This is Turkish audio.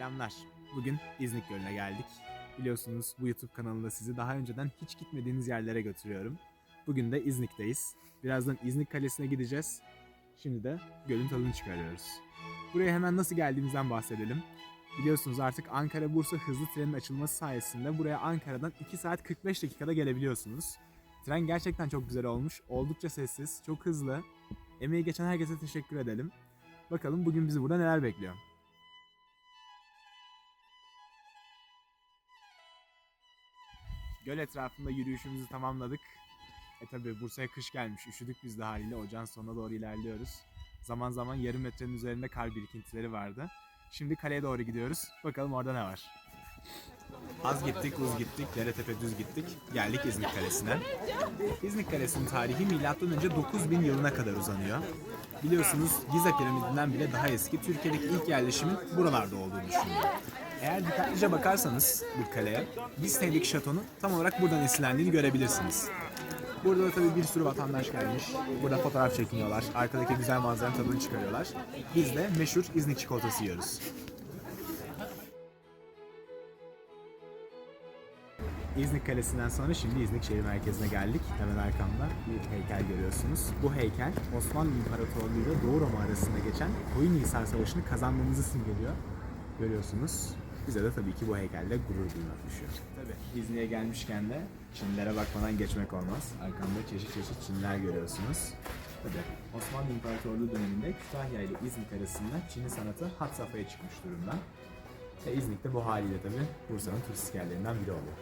Selamlar. Bugün İznik Gölü'ne geldik. Biliyorsunuz bu YouTube kanalında sizi daha önceden hiç gitmediğiniz yerlere götürüyorum. Bugün de İznik'teyiz. Birazdan İznik Kalesi'ne gideceğiz. Şimdi de gölün tadını çıkarıyoruz. Buraya hemen nasıl geldiğimizden bahsedelim. Biliyorsunuz artık Ankara-Bursa hızlı trenin açılması sayesinde buraya Ankara'dan 2 saat 45 dakikada gelebiliyorsunuz. Tren gerçekten çok güzel olmuş. Oldukça sessiz, çok hızlı. Emeği geçen herkese teşekkür edelim. Bakalım bugün bizi burada neler bekliyor. Göl etrafında yürüyüşümüzü tamamladık. E tabi Bursa'ya kış gelmiş. Üşüdük biz de haliyle. Ocağın sonuna doğru ilerliyoruz. Zaman zaman yarım metrenin üzerinde kar birikintileri vardı. Şimdi kaleye doğru gidiyoruz. Bakalım orada ne var. Az gittik, uz gittik, dere tepe düz gittik. Geldik İznik Kalesi'ne. İznik Kalesi'nin tarihi M.Ö. 9000 yılına kadar uzanıyor. Biliyorsunuz Giza piramidinden bile daha eski Türkiye'deki ilk yerleşimin buralarda olduğu düşünülüyor. Eğer dikkatlice bakarsanız bu kaleye, Disney'deki şatonun tam olarak buradan esinlendiğini görebilirsiniz. Burada da tabii bir sürü vatandaş gelmiş. Burada fotoğraf çekiniyorlar. Arkadaki güzel manzaranın tadını çıkarıyorlar. Biz de meşhur İznik çikolatası yiyoruz. İznik Kalesi'nden sonra şimdi İznik şehir merkezine geldik. Hemen arkamda bir heykel görüyorsunuz. Bu heykel Osmanlı İmparatorluğu ile Doğu Roma arasında geçen Koyunhisar Savaşı'nı kazandığımızı simgeliyor. Görüyorsunuz. Bize de tabii ki bu heykelle gurur duymak düşüyor. Tabii İznik'e gelmişken de Çinlere bakmadan geçmek olmaz. Arkamda çeşit çeşit Çinler görüyorsunuz. Tabii Osmanlı İmparatorluğu döneminde Kütahya ile İznik arasında Çin'in sanatı hat safhaya çıkmış durumda. Ve İznik de bu haliyle tabii Bursa'nın turistik yerlerinden biri oluyor.